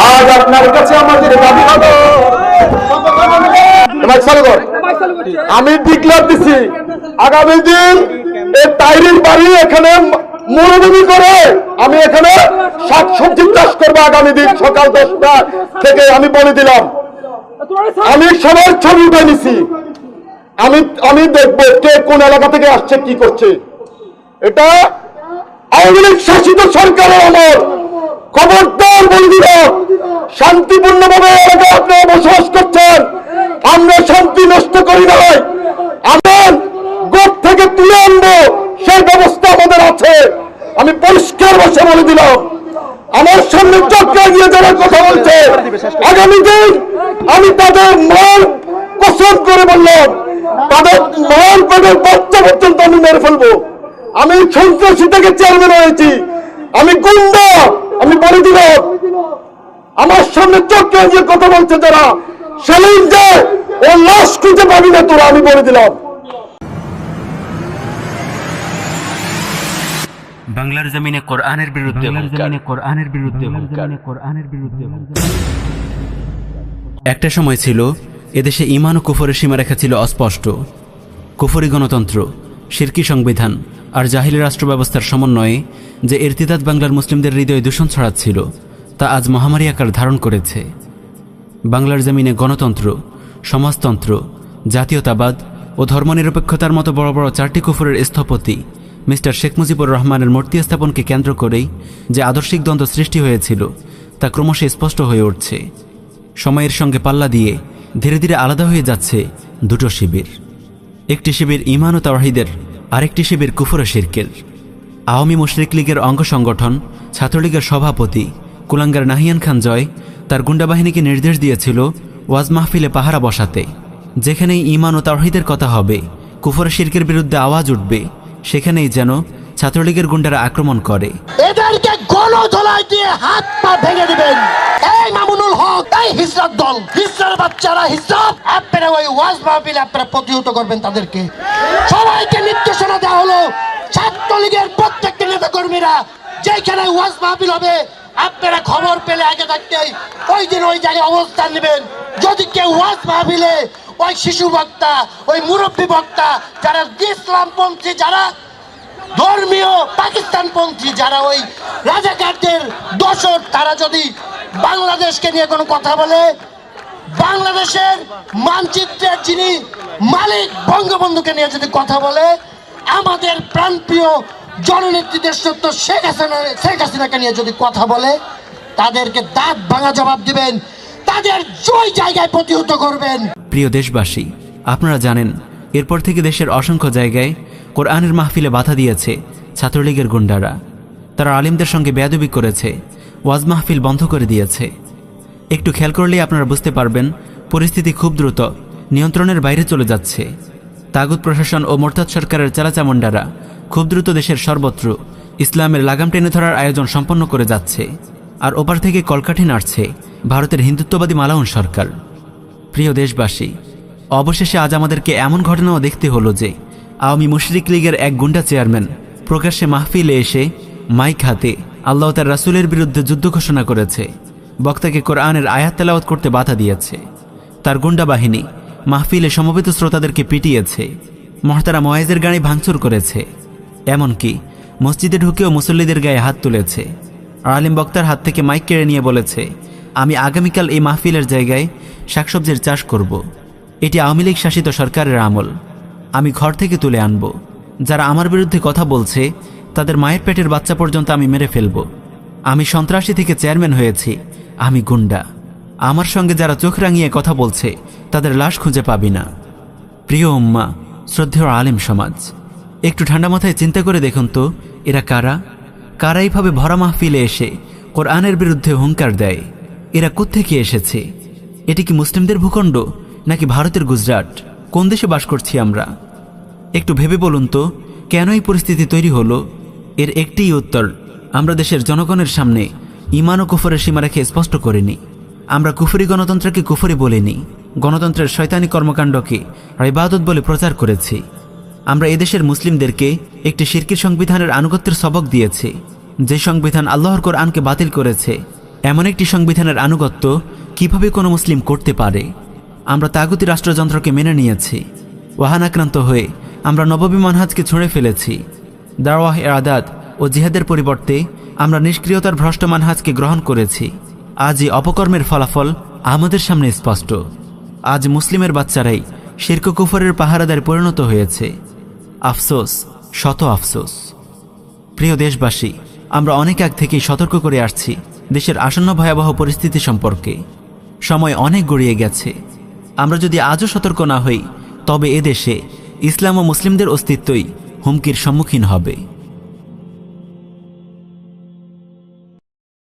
আজ আপনার কাছে আমাদের দাবি হলো। আমি ডিক্লার দিছি, আগামী দিন এই তাইরির বাড়ি এখানে মরুভূমি করে আমি এখানে শাক সবজি চাষ করব আগামী দিন সকাল দশটা থেকে আমি বলে দিলাম। আমি সবার ছবি নিছি। আমি আমি দেখব কে কোন এলাকা থেকে আসছে, কি করছে। এটা আওয়ামী লীগ শাসিত সরকারের আমল। খবরদার দিল। শান্তিপূর্ণভাবে এলাকায় আপনারা বসবাস করছেন। আমরা শান্তি নষ্ট করি নাই। আমরা গোপ থেকে তুলে আনব, সেই ব্যবস্থা আমাদের আছে। আমি পরিষ্কার বসে বলে দিলাম। আমার সামনে চক্রা দিয়ে যারা কথা বলছে, আগামী দিন আমি তাদের মান কসম করে বললাম, তাদের মান তাদের বাচ্চা পর্যন্ত আমি মেরে ফেলব। আমি সন্ত্রাসী থেকে চেয়ারম্যান হয়েছি। আমি গুন্ডা আমি বলে দিলাম আমার সামনে চক্রা দিয়ে কথা বলছে যারা সেলিম যে ও লাশ খুঁজে পাবি না তোরা আমি বলে দিলাম। বাংলার জমিনে কোরআনের বিরুদ্ধে হুঙ্কার। কোরআনের বিরুদ্ধে কোরআনের বিরুদ্ধে একটা সময় ছিল এদেশে ইমান ও কুফরের সীমারেখা ছিল অস্পষ্ট। কুফরি গণতন্ত্র শিরকি সংবিধান আর জাহিলি রাষ্ট্র ব্যবস্থার সমন্বয়ে যে ইরতিদাদ বাংলার মুসলিমদের হৃদয়ে দূষণ ছড়াচ্ছিল, তা আজ মহামারী আকার ধারণ করেছে। বাংলার জমিনে গণতন্ত্র, সমাজতন্ত্র, জাতীয়তাবাদ ও ধর্মনিরপেক্ষতার মতো বড় বড় চারটি কুফরের স্থপতি মিস্টার শেখ মুজিবুর রহমানের মূর্তি স্থাপনকে কেন্দ্র করেই যে আদর্শিক দ্বন্দ্ব সৃষ্টি হয়েছিল, তা ক্রমশ স্পষ্ট হয়ে উঠছে। সময়ের সঙ্গে পাল্লা দিয়ে ধীরে ধীরে আলাদা হয়ে যাচ্ছে দুটো শিবির। একটি শিবির ইমান ও তাওহিদের আরেকটি শিবির কুফর শিরকের আওয়ামী মুশরিক লীগের অঙ্গ সংগঠন, ছাত্রলীগের সভাপতি কুলাঙ্গার নাহিয়ান খান জয় তার গুন্ডাবাহিনীকে নির্দেশ দিয়েছিল ওয়াজ মাহফিলে পাহারা বসাতে। যেখানেই ইমান ও তাওহিদের কথা হবে কুফর শিরকের বিরুদ্ধে আওয়াজ উঠবে, সেখানেই যেন ছাত্রলীগের গুন্ডারা আক্রমণ করে। এদেরকে গণ ধলাই দিয়ে হাত পা ভেঙে দিবেন। এই মামুনুল হক, এই হিজরাত দল হিজরার বাচ্চারা, হিজরাত আপনারা ওই ওয়াজ মাহফিল আপনারা প্রতিহত করবেন তাদেরকে। সবাইকে নির্দেশনা দেওয়া হলো। ছাত্রলীগের প্রত্যেকটা নেতা কর্মীরা যেখানে ওয়াজ মাহফিল হবে, আপনারা খবর পেলে আগে থাকতেই ওই দিন ওই জায়গায় অবস্থান নেবেন। যদি কেউ ওয়াজ মাহফিলে ওই শিশু বক্তা, ওই মুরব্বী বক্তা, যারা ইসলামপন্থী, যারা ধর্মীয় পাকিস্তানপন্থী যারা ওই রাজাকারদের দোষর, তারা যদি বাংলাদেশকে নিয়ে কোনো কথা বলে, বাংলাদেশের মানচিত্রের যিনি মালিক বঙ্গবন্ধুকে নিয়ে যদি কথা বলে, আমাদের প্রাণপ্রিয় জননেত্রী দেশত্ব শেখ হাসিনা, শেখ হাসিনাকে নিয়ে যদি কথা বলে, তাদেরকে দাঁত ভাঙা জবাব দিবেন, তাদের জয় জায়গায় প্রতিহত করবেন। প্রিয় দেশবাসী, আপনারা জানেন, এরপর থেকে দেশের অসংখ্য জায়গায় কোরআনের মাহফিলে বাধা দিয়েছে ছাত্রলীগের গুন্ডারা। তারা আলিমদের সঙ্গে বেয়াদবি করেছে, ওয়াজ মাহফিল বন্ধ করে দিয়েছে। একটু খেয়াল করলেই আপনারা বুঝতে পারবেন, পরিস্থিতি খুব দ্রুত, নিয়ন্ত্রণের বাইরে চলে যাচ্ছে। তাগুদ প্রশাসন ও মোরতাদ সরকারের চালাচামুন্ডারা খুব দ্রুত দেশের সর্বত্র ইসলামের লাগাম টেনে ধরার আয়োজন সম্পন্ন করে যাচ্ছে। আর ওপার থেকে কলকাঠি নাড়ছে ভারতের হিন্দুত্ববাদী মালাউন সরকার। প্রিয় দেশবাসী, অবশেষে আজ আমাদেরকে এমন ঘটনাও দেখতে হলো যে আওয়ামী মুশরিক লীগের এক গুন্ডা চেয়ারম্যান প্রকাশ্যে মাহফিলে এসে মাইক হাতে আল্লাহ তার রাসুলের বিরুদ্ধে যুদ্ধ ঘোষণা করেছে। বক্তাকে কোরআনের আয়াত তেলাওয়াত করতে বাধা দিয়েছে। তার গুন্ডা বাহিনী মাহফিলে সমবেত শ্রোতাদেরকে পিটিয়েছে। মহতারা ময়েজের গাড়ি ভাঙচুর করেছে। এমনকি মসজিদে ঢুকেও মুসল্লিদের গায়ে হাত তুলেছে। আলিম বক্তার হাত থেকে মাইক কেড়ে নিয়ে বলেছে, আমি আগামীকাল এই মাহফিলের জায়গায় শাকসবজির চাষ করব। এটি আওয়ামী লীগ শাসিত সরকারের আমল। আমি ঘর থেকে তুলে আনব। যারা আমার বিরুদ্ধে কথা বলছে, তাদের মায়ের পেটের বাচ্চা পর্যন্ত আমি মেরে ফেলব। আমি সন্ত্রাসী থেকে চেয়ারম্যান হয়েছি, আমি গুন্ডা। আমার সঙ্গে যারা চোখ রাঙিয়ে কথা বলছে, তাদের লাশ খুঁজে পাবি না। প্রিয় উম্মা, শ্রদ্ধেয় আলেম সমাজ, একটু ঠান্ডা মাথায় চিন্তা করে দেখুন তো, এরা কারা? কারা এইভাবে ভরা মাহফিলে এসে কোরআনের বিরুদ্ধে হুঙ্কার দেয়? এরা কোত্থেকে এসেছে? এটি কি মুসলিমদের ভূখণ্ড, নাকি ভারতের গুজরাট? কোন দেশে বাস করছি আমরা? একটু ভেবে বলুন তো, কেন এই পরিস্থিতি তৈরি হলো? এর একটিই উত্তর, আমরা দেশের জনগণের সামনে ইমান ও কুফরের সীমারেখে স্পষ্ট করিনি। আমরা কুফরি গণতন্ত্রকে কুফরি বলিনি, গণতন্ত্রের শয়তানি কর্মকাণ্ডকে ইবাদত বলে প্রচার করেছি। আমরা এদেশের মুসলিমদেরকে একটি শিরকির সংবিধানের আনুগত্যের সবক দিয়েছি। যে সংবিধান আল্লাহর কোরআনকে বাতিল করেছে, এমন একটি সংবিধানের আনুগত্য কীভাবে কোনো মুসলিম করতে পারে? আমরা তাগুতি রাষ্ট্রযন্ত্রকে মেনে নিয়েছি। ওয়াহানাক্রান্ত হয়ে আমরা নববী মানহাজকে ছুঁড়ে ফেলেছি। দারওয়াহ আদাত ও জিহাদের পরিবর্তে আমরা নিষ্ক্রিয়তার ভ্রষ্ট মানহাজকে গ্রহণ করেছি। আজ এই অপকর্মের ফলাফল আমাদের সামনে স্পষ্ট। আজ মুসলিমের বাচ্চারাই শির্ক কুফরের পাহারাদার পরিণত হয়েছে। আফসোস, শত আফসোস। প্রিয় দেশবাসী, আমরা অনেক আগ থেকেই সতর্ক করে আসছি দেশের আসন্ন ভয়াবহ পরিস্থিতি সম্পর্কে। সময় অনেক গড়িয়ে গেছে। আমরা যদি আজও সতর্ক না হই, তবে এ দেশে ইসলাম ও মুসলিমদের অস্তিত্বই হুমকির সম্মুখীন হবে।